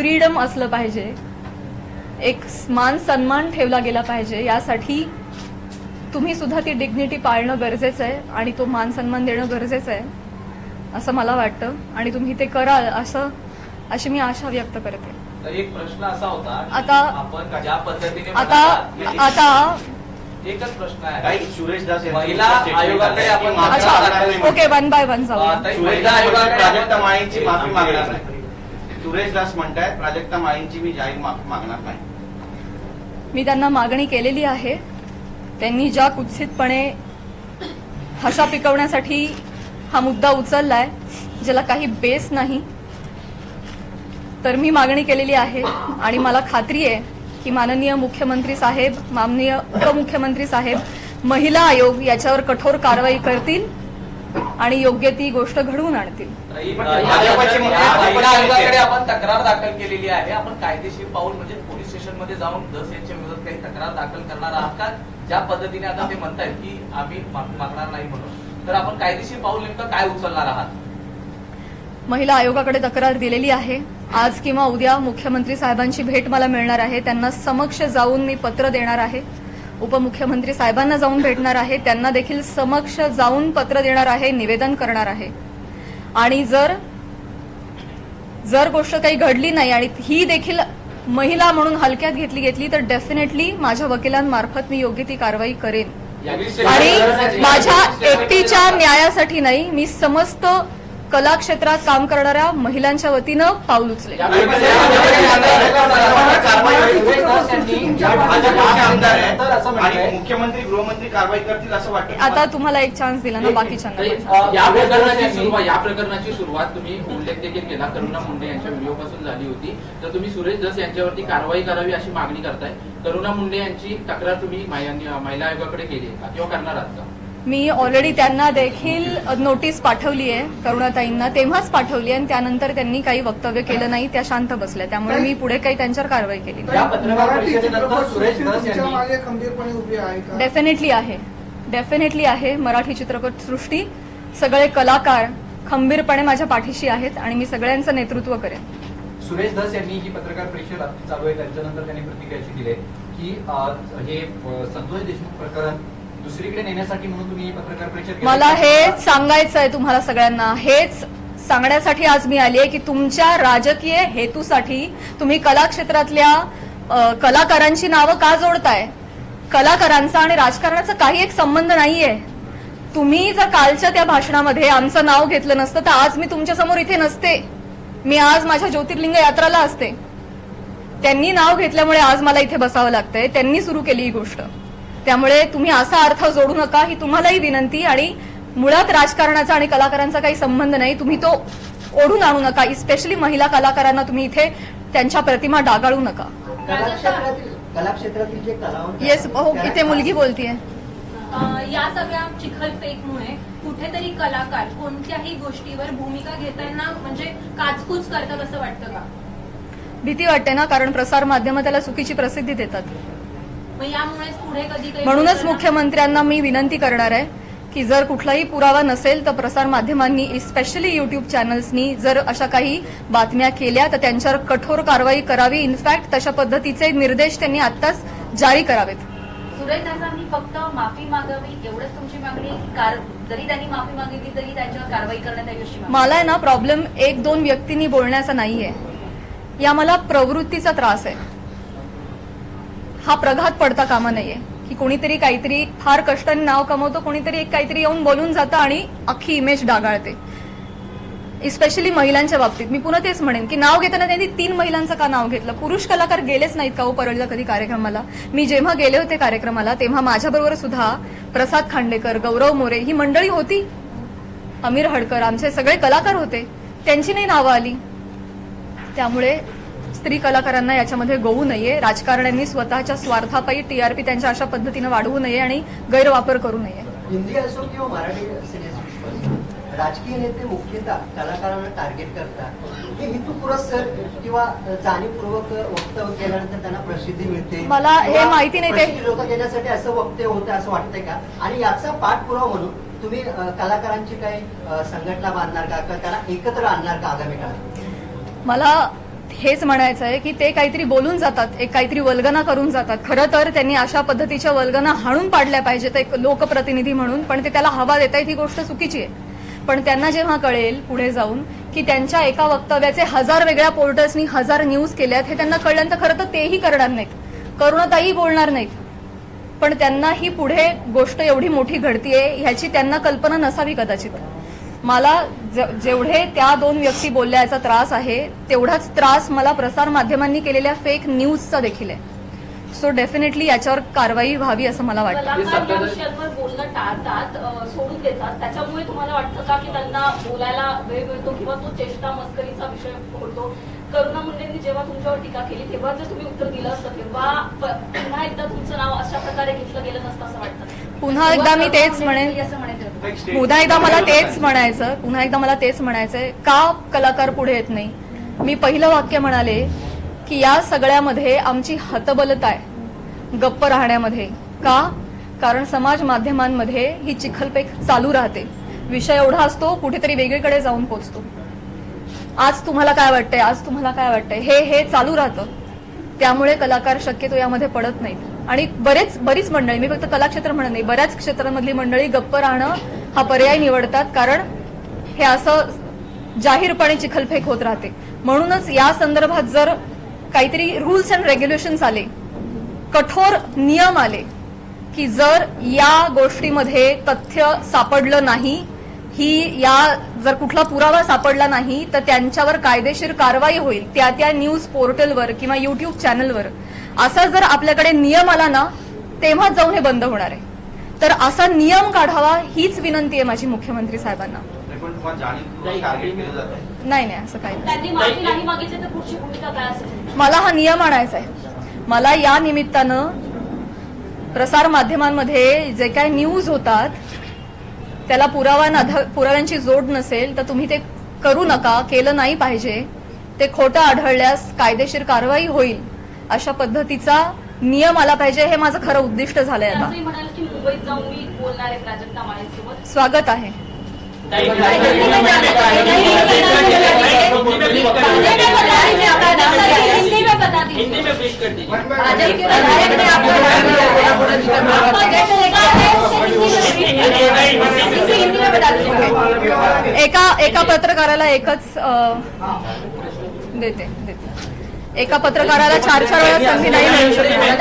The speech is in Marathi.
फ्रीडम असलं पाहिजे. एक मान सन्मान ठेवला गेला पाहिजे. यासाठी तुम्ही सुद्धा ती डिग्निटी पाळणं गरजेचं आहे आणि तो मान सन्मान देणं गरजेचं आहे असं मला वाटतं. आणि तुम्ही ते कराल असं अशी मी आशा व्यक्त करते. तर एक प्रश्न असा होता आता- आपण ज्या पद्धतीने आता आता एकच प्रश्न आहे. काही सुरेश दास महिला आयोगाकडे. आपण ओके वन बाय वन आता- सुरेश दास म्हणतात, प्राजक्ता माळींची माफी मागणार नाही. सुरेश दास म्हणतायत प्राजक्ता माळींची मी जाहीर माफी मागणार नाही. मी त्यांना मागणी केलेली आहे. त्यांनी ज्या कुत्सितपणे हशा पिकवण्यासाठी हा मुद्दा उचललाय ज्याला काही बेस नाही तर मी मागणी केलेली आहे. आणि मला खात्री आहे की माननीय मुख्यमंत्री साहेब माननीय उपमुख्यमंत्री साहेब महिला आयोग याच्यावर कठोर कारवाई करतील. आणि योग्य ती गोष्ट घडवून आणतील. आपण तक्रार दाखल केलेली आहे. आपण कायदेशीर पाऊल म्हणजे पोलीस स्टेशनमध्ये जाऊन दस यांच्या विरोधात काही तक्रार दाखल करणार आहात का? ज्या पद्धतीने आता ते म्हणतायत की आम्ही मागणार नाही म्हणून. तर आपण कायदेशीर पाऊल नेमकं काय उचलणार आहात? महिला आयोगाकडे तक्रार दिलेली आहे. आज किंवा उद्या मुख्यमंत्री साहेबांची भेट मला मिळणार आहे. त्यांना समक्ष जाऊन मी पत्र देणार आहे. उपमुख्यमंत्री साहेबांना जाऊन भेटणार आहे त्यांना देखील समक्ष जाऊन पत्र देणार आहे निवेदन करणार आहे. आणि जर जर गोष्ट काही घडली नाही आणि ही देखील महिला म्हणून हलक्यात घेतली घेतली तर डेफिनेटली माझ्या वकिलांमार्फत मी योग्य ती कारवाई करेन. आणि माझ्या एकटीच्या न्यायासाठी नाही मी समस्त कला क्षेत्रात काम करणाऱ्या महिलांच्या वतीनं पाऊल उचलेन भाजपचे आमदार आहेत आणि मुख्यमंत्री गृहमंत्री कारवाई करतील असं वाटतं आता तुम्हाला एक चान्स दिला ना पण. ताई, या प्रकरणाची सुरुवात या प्रकरणाची सुरुवात तुम्ही उल्लेख देखील केला. करुणा मुंडे यांच्या व्हिडिओ पासून झाली होती. तर तुम्ही सुरेश दस यांच्यावरती कारवाई करावी अशी मागणी करताय. करुणा मुंडे यांची तक्रार तुम्ही महिला महिला आयोगाकडे केली आहे का? किंवा करणार आहात का? मी ऑलरेडी त्यांना देखील नोटीस पाठवली आहे करुणाताईंना तेव्हाच पाठवली आहे आणि त्यानंतर त्यांनी काही वक्तव्य केलं नाही त्या शांत बसल्या. त्यामुळे मी पुढे काही त्यांच्यावर कारवाई केली डेफिनेटली आहे. डेफिनेटली आहे. मराठी चित्रपट सृष्टी. सगळे कलाकार खंबीरपणे माझ्या पाठीशी आहेत आणि मी सगळ्यांचं नेतृत्व करेन. सुरेश धस यांनी ही पत्रकार परिषद चालू आहे. त्यांच्यानंतर त्यांनी प्रतिक्रिया अशी दिली की हे संतोष देशमुख प्रकरण दुसरीकडे नेण्यासाठी म्हणून तुम्ही पत्रकार परिषद मला हे सांगायचं आहे तुम्हाला सगळ्यांना. हेच सांगण्यासाठी आज मी आली आहे की तुमच्या राजकीय हेतूसाठी तुम्ही कला क्षेत्रातल्या कलाकारांची नावं का जोडताय? कलाकारांचा आणि राजकारणाचा काही एक संबंध नाहीये. तुम्ही जर कालच्या त्या भाषणामध्ये आमचं नाव घेतलं नसतं तर आज मी तुमच्यासमोर इथे नसते. मी आज माझ्या ज्योतिर्लिंग यात्राला असते. त्यांनी नाव घेतल्यामुळे आज मला इथे बसावं लागतंय. त्यांनी सुरू केली ही गोष्ट. त्यामुळे तुम्ही असा अर्थ जोडू नका ही तुम्हालाही विनंती आणि मुळात राजकारणाचा आणि कलाकारांचा काही संबंध नाही. तुम्ही तो ओढून आणू नका. स्पेशली महिला कलाकारांना तुम्ही इथे त्यांच्या प्रतिमा डागाळू नका. येस हो इथे मुलगी बोलतीये. या सगळ्या चिखलफेकमुळे कुठेतरी कलाकार कोणत्याही गोष्टीवर भूमिका घेताना म्हणजे काचकूच करतात असं वाटतं का? भीती वाटते ना कारण प्रसार माध्यम त्याला चुकीची प्रसिद्धी देतात. यामुळेच पुढे कधी काही म्हणूनच मुख्यमंत्र्यांना मी विनंती करणार आहे की जर कुठलाही पुरावा नसेल तर प्रसार माध्यमांनी स्पेशली युट्यूब चॅनल्सनी जर अशा काही बातम्या केल्या तर त्यांच्यावर कठोर कारवाई करावी. इनफॅक्ट तशा पद्धतीचे निर्देश त्यांनी आत्ताच जारी करावेत. सुरेश दासांनी फक्त माफी मागावी एवढंच तुमची मागणी. आहे की कार जरी त्यांनी माफी मागितली तरी त्यांच्यावर कारवाई करण्यात यावी मला आहे ना प्रॉब्लेम एक दोन व्यक्तींनी बोलण्याचा नाहीये. या मला प्रवृत्तीचा त्रास आहे. हा प्रघात पडता कामा नाहीये की कोणीतरी काहीतरी फार कष्टाने नाव कमवतो कोणीतरी एक काहीतरी येऊन बोलून जातं आणि अख्खी इमेज डागाळते. इस्पेशली महिलांच्या बाबतीत. मी पुन्हा तेच म्हणेन की नाव घेताना त्यांनी तीन महिलांचं का नाव घेतलं? पुरुष कलाकार गेलेच नाहीत का हो परळीला कधी कार्यक्रमाला? मी जेव्हा गेले होते कार्यक्रमाला तेव्हा माझ्याबरोबर सुद्धा प्रसाद खांडेकर गौरव मोरे ही मंडळी होती. अमीर हडकर आमचे सगळे कलाकार होते. त्यांची नाही नावं आली. त्यामुळे स्त्री कलाकारांना याच्यामध्ये गोवू नये राजकारण्यांनी स्वतःच्या स्वार्थापायी टीआरपी त्यांच्या अशा पद्धतीनं वाढवू नये आणि गैरवापर करू नये. हिंदी असो किंवा मराठी सिनेसृष्टी राजकीय नेते मुख्यतः कलाकारांना टार्गेट करतात. हे हेतुपुरस्सर किंवा जाणीवपूर्वक वक्तव्य केल्यानंतर त्यांना प्रसिद्धी मिळते? मला हे माहिती नाही ते- लोक देण्यासाठी असं वक्तव्य होतं असं वाटतंय का? आणि याचा पाठपुरावा म्हणून तुम्ही कलाकारांची काही संघटना बांधणार का? का त्यांना एकत्र आणणार का आगामी काळात? मला हेच म्हणायचं आहे की ते काहीतरी बोलून जातात एक काहीतरी वल्गना करून जातात. खरं तर त्यांनी अशा पद्धतीच्या वल्गना हाणून पाडल्या पाहिजेत एक लोकप्रतिनिधी म्हणून पण ते त्याला हवा देत आहेत ही गोष्ट चुकीची आहे. पण त्यांना जेव्हा कळेल पुढे जाऊन की त्यांच्या एका वक्तव्याचे हजार वेगळ्या पोर्टल्सनी हजार न्यूज केल्यात हे त्यांना कळल्यानंतर खरं तर तेही करणार नाहीत. करुणाताही बोलणार नाहीत. पण त्यांना ही पुढे गोष्ट एवढी मोठी घडतीये ह्याची त्यांना कल्पना नसावी कदाचित. मला ज- जेवढे त्या दोन व्यक्ती बोलल्याचा त्रास आहे तेवढाच त्रास मला प्रसार माध्यमांनी केलेल्या फेक न्यूजचा देखील आहे. सो डेफिनेटली याच्यावर कारवाई व्हावी असं मला वाटतं. सोडून देतात. त्याच्यामुळे तुम्हाला वाटतं का की त्यांना बोलायला वेळ मिळतो किंवा तो चेष्टा मस्करीचा विषय होतो? करुणा मुंडेंनी जेव्हा तुमच्यावर टीका केली तेव्हा जर तुम्ही उत्तर दिलं असतं तेव्हा पुन्हा एकदा तुमचं नाव अशा प्रकारे घेतलं गेलं नसतं असं वाटतं. पुन्हा एकदा मी तेच म्हणेन. असं स्टेट- पुन्हा एकदा मला तेच म्हणायचं पुन्हा एकदा मला तेच म्हणायचंय का कलाकार पुढे येत नाही? मी पहिलं वाक्य म्हणाले की या सगळ्यामध्ये आमची हतबलता आहे गप्प राहण्यामध्ये. का? कारण समाज माध्यमांमध्ये ही चिखलपेक चालू राहते. विषय एवढा असतो कुठेतरी वेगळीकडे जाऊन पोचतो. आज तुम्हाला काय वाटतंय? आज तुम्हाला काय वाटतंय? हे हे चालू राहतं. त्यामुळे कलाकार शक्यतो यामध्ये पडत नाहीत. आणि बरेच बरीच मंडळी मी फक्त कलाक्षेत्र म्हणत नाही बऱ्याच क्षेत्रांमधली मंडळी गप्प राहणं हा पर्याय निवडतात कारण हे असं जाहीरपणे चिखलफेक होत राहते. म्हणूनच या संदर्भात जर काहीतरी रूल्स अँड रेग्युलेशन्स आले कठोर नियम आले की जर या गोष्टीमध्ये तथ्य सापडलं नाही ही या जर कुठला पुरावा सापडला नाही तर त्यांच्यावर कायदेशीर कारवाई होईल. त्या त्या न्यूज पोर्टलवर किंवा युट्यूब चॅनलवर असा जर आपल्याकडे नियम आला ना तेव्हाच जाऊन हे बंद होणार आहे. तर असा नियम काढावा हीच विनंती आहे माझी मुख्यमंत्री साहेबांना. नाही, पण तुम्हाला जाणीवपूर्वक टार्गेट केलं जात. आहे नाही नाही असं काही नाही. त्यांनी माफी नाही मागितली तर पुढची भूमिका काय असेल? मला हा नियम आणायचा आहे. मला या निमित्तानं प्रसार माध्यमांमध्ये जे काय न्यूज होतात त्याला पुरावा पुराव्यांची जोड नसेल तर तुम्ही ते करू नका. केलं नाही पाहिजे. ते खोटं आढळल्यास कायदेशीर कारवाई होईल. अशा पद्धतीचा नियम आला पाहिजे हे माझं खरं उद्दिष्ट झालंय आता असंही म्हणाल की मुंबईत जाऊन मी बोलणार आहे प्राजक्ता माळेंसोबत स्वागत आहे हिंदी में बता दीजिए हिंदी में ब्रीफ कर दीजिए भाजप के विधायक ने आपको आपका जैसे देखा है हिंदी हिंदी में बता दीजिए एका एका पत्रकाराला एकच देते एका पत्रकाराला चार चार वेळा संधी नाही मिळू शकत.